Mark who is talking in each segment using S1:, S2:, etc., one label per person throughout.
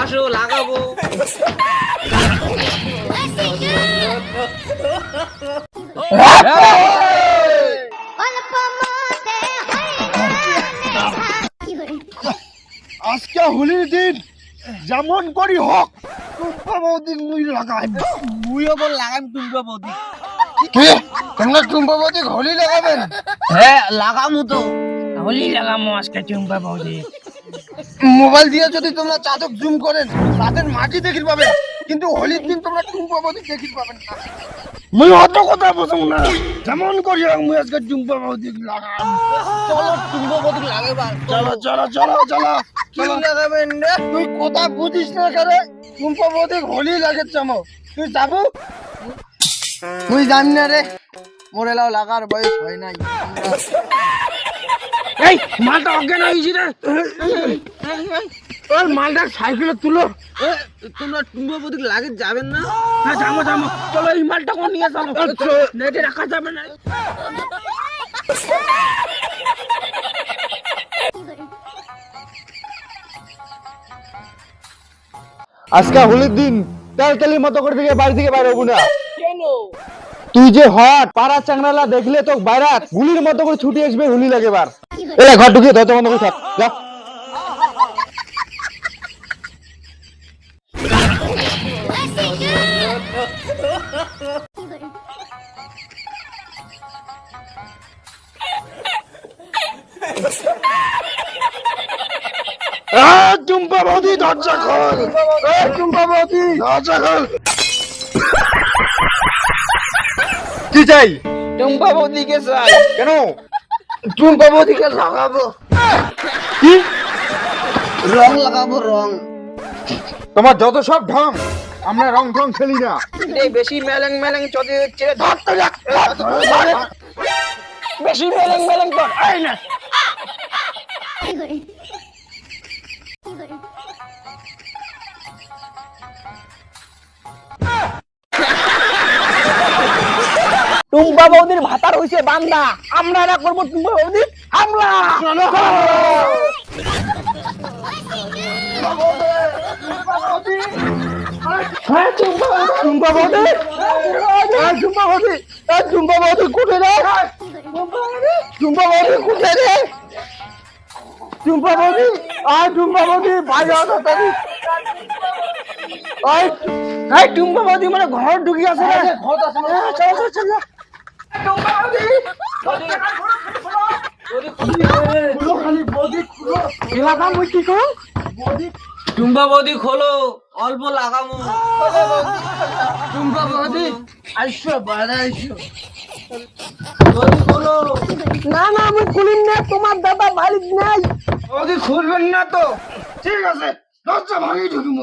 S1: আসো লাগাবো।
S2: আজকে হোলির দিন যেমন করি হোক। বৌদি মুই লাগাই
S1: মুইও বল লাগাম টুম্পা বৌদি।
S2: কি? তোমরা টুম্পা বৌদি হোলি লাগাবেন?
S1: হ্যাঁ লাগামু তো। হোলি লাগামু আজকে টুম্পা বৌদি।
S2: মোবাইল দিয়ে যদি তোমরা চাতক জুম করেন তাদের মাটি দেখির পাবে কিন্তু হোলির দিন তোমরা টুম্পা বৌদি দেখির পাবেন না। মুই অত কথা বুঝুম না। যেমন করি মুই আজকে টুম্পা বৌদি লাগাম।
S1: চলো টুম্পা বৌদি লাগাবার।
S2: চলো চলো চলো চলো।
S1: কি লাগাবেন রে
S2: তুই কথা বুঝিস না কেন? টুম্পা বৌদি হোলি লাগে চামো। তুই যাব? তুই জানি না রে। মোরে লাও লাগার বয়স হয় নাই। এই মালটা অজ্ঞান হয়েছি রে ওই মালটা সাইকেলে তুলো
S1: তোমরা টুম্পা বৌদি লাগে যাবেন না
S2: হ্যাঁ যাব যাব চলো এই মালটা কোন নিয়ে যাব নেটে রাখা যাবে না
S3: আজকে হোলির দিন তেলতেলির মতো করে থেকে বাড়ি থেকে বাইরে হব না
S1: কেন
S3: তুই যে হট, পাড়া চাংড়ালা দেখলে তো বাইরাত গুলির মতো করে ছুটি আসবে হোলি লাগে বার এলা ঘর ঢুকিয়ে দরজা বন্ধ করে থাক যা।
S2: টুম্পা দরজা খোল। দরজা খোল।
S3: কি চাই?
S1: টুম্পা বৌদি চাই।
S3: কেন?
S2: টুম্পা বৌদিকে লাগাবো।
S3: কি?
S2: রং লাগাবো রং।
S3: তোমার যত সব ঢং আমরা রং ঢং খেলি না।
S1: এই বেশি মেলেং মেলেং চলে রে।
S2: ধরতে যা
S1: বেশি মেলেং মেলেং কর এই না। টুম্পা বৌদির ভাতার হইছে বান্দা। আমরা না করব টুম্পা বৌদি হামলা। হ্যাঁ, টুম্পা বৌদি। হ্যাঁ, টুম্পা বৌদি। হ্যাঁ, টুম্পা বৌদি কোটে রে। টুম্পা বৌদি কোটে রে। টুম্পা বৌদি আয় টুম্পা বৌদি বাইরে আছো এই টুম্পা বৌদি মানে ঘর ঢুকি আছে ঘর আছে। চল চল চল। টুম্পা বৌদি
S2: খুলো
S1: অল্প লাগামো।
S2: টুম্পা বৌদি আইসো বাইরে আইসো। না না আমি খুলিন না তোমার দাদা মালিক নাই। বৌদি খুলবেন না তো। ঠিক আছে দরজা ভাঙি ঢুকবো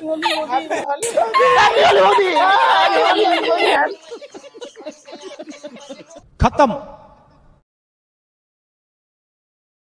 S2: বৌদি বিরাজ যায় বৌদি
S3: খতম